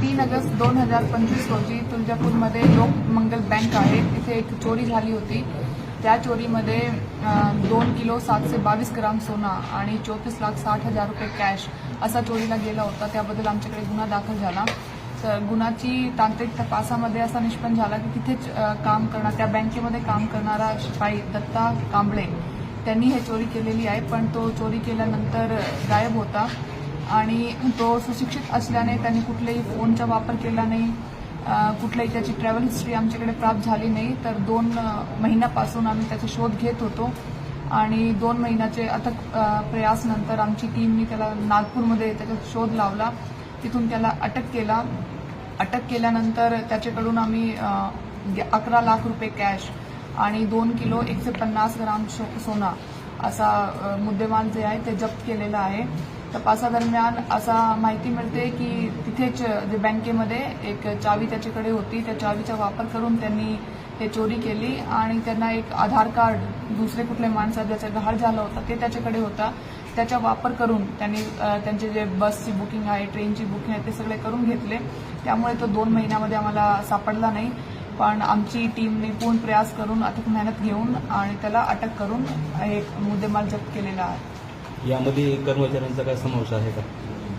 तीन ऑगस्ट दोन हजार पंचवीस रोजी तुळजापूरमध्ये लोकमंगल बँक आहे. तिथे एक चोरी झाली होती. त्या चोरीमध्ये दोन किलो सातशे बावीस ग्राम सोना आणि चौतीस लाख साठ हजार रुपये कॅश असा चोरीला गेला होता. त्याबद्दल आमच्याकडे गुन्हा दाखल झाला. तर गुन्ह्याची तांत्रिक तपासामध्ये असा निष्पन्न झाला की तिथेच काम करणार त्या बँकेमध्ये काम करणारा शिपाई दत्ता कांबळे त्यांनी हे चोरी केलेली आहे. पण तो चोरी केल्यानंतर गायब होता. आणि तो सुशिक्षित असल्याने त्यांनी कुठलेही फोनचा वापर केला नाही. कुठल्याही त्याची ट्रॅव्हल हिस्ट्री आमच्याकडे प्राप्त झाली नाही. तर दोन महिन्यापासून आम्ही त्याचा शोध घेत होतो. आणि दोन महिन्याचे अथक प्रयासनंतर आमची टीमनी त्याला नागपूरमध्ये त्याचा शोध लावला. तिथून त्याला अटक केला. अटक केल्यानंतर त्याच्याकडून आम्ही अकरा लाख रुपये कॅश आणि दोन किलो एकशे पन्नास ग्राम सोना असा मुद्देमान मुद्देमाल जे आहे ते जप्त केलेला आहे. तपासादरम्यान असा माहिती मिळते की तिथेच जे बँकेमध्ये एक चावी त्याच्याकडे होती त्या चावीचा वापर करून त्यांनी हे चोरी केली आणि त्यांना एक आधार कार्ड दुसरे कुठल्या माणसात ज्याचा गहाळ झाला होता ते त्याच्याकडे होता. त्याचा वापर करून त्यांनी त्यांचे जे बसची बुकिंग आहे ट्रेनची बुकिंग आहे ते सगळे करून घेतले. त्यामुळे तो दोन महिन्यामध्ये आम्हाला सापडला नाही. पण आमची टीमने पूर्ण प्रयास करून अथक मेहनत घेऊन आणि त्याला अटक करून एक मुद्देमाल जप्त केलेला आहे. यामध्ये कर्मचाऱ्यांचा काय समावेश आहे का?